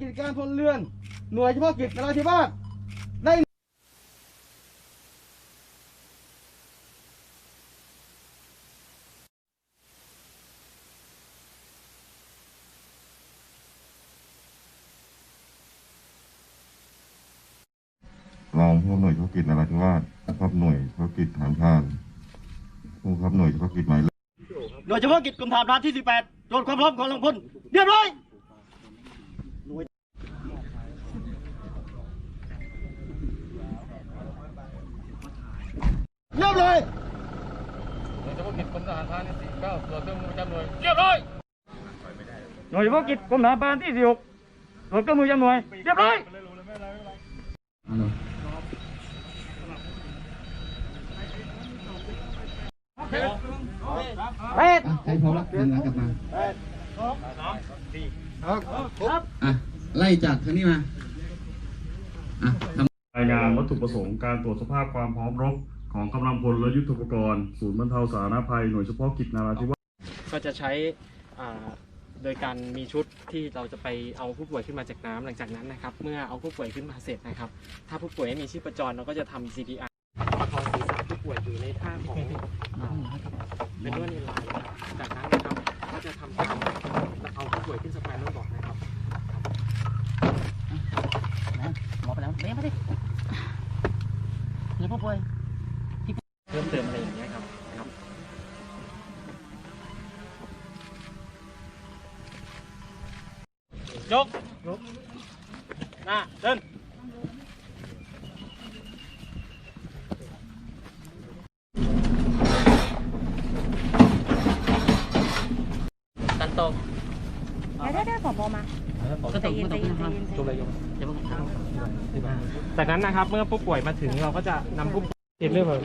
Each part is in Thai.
กิจการพลเรือน หน่วยเฉพาะกิจนราธิวาสได้รองผู้อำนวยเฉพาะกิจนราธิวาสนะครับหน่วยเฉพาะกิจฐานพรานผู้บังคับหน่วยเฉพาะกิจหมายเลขโดยเฉพาะกิจกรมฐานพรานที่ 18ตรวจความพร้อมของลงพลเรียบร้อย เริ่มเลย โดยเฉพาะ กิจกรมทหารพรานที่49ตรวจเครื่องมือประจำหน่วยเรียบร้อยโดยเฉพาะกิจกรมฐานพรานที่46ตรวจเครื่องมือจำหน่วยเรียบร้อยอะใครพร้อมแล้วหันหลังกลับมาอะไล่จากทางนี้มาอะทำรายงานวัตถุประสงค์การตรวจสภาพความพร้อมรบ ของกำลังพลและยุทโธปกรณ์ศูนย์บรรเทาสาธารณภัยหน่วยเฉพาะกิจนาราธิวาสก็จะใช้อ่าโดยการมีชุดที่เราจะไปเอาผู้ป่วยขึ้นมาจากน้ำหลังจากนั้นนะครับ เมื่อเอาผู้ป่วยขึ้นมาเสร็จนะครับ ถ้าผู้ป่วยไม่มีชีพจรเราก็จะทำ CPR ประคองศีรษะผู้ป่วยอยู่ในท่าของอ่าเป็นนวดในลายนะครับจากนั้นนะครับก็จะทำการเอาผู้ป่วยขึ้นสะพานนวดบอกนะครับหมอไปแล้วเบี้ยมาดิมีผู้ป่วยเพิ่มเติมอะไรอย่างเงี้ยครับครับ ยกยกหน้าเดินตันตรงเดี๋ยวเดี๋ยวเดี๋ยวผอมา ก็ตรงก็ตรงใจเย็นนะครับใจเย็นจบเลยยกเดี๋ยวผมทจากนั้นนะครับ เมื่อผู้ป่วยมาถึงเราก็จะนำผู้ป่วย ติดเรื่องของ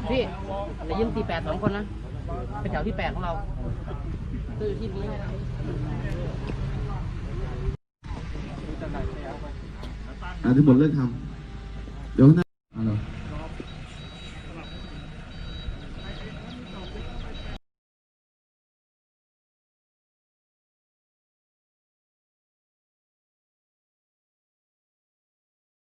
ำ พี่จะยืมตีแปดสองคนนะเป็นแถวที่แปดของเราตื้อที่นี้อะทุกคนเลิกทำเดี๋ยวนะ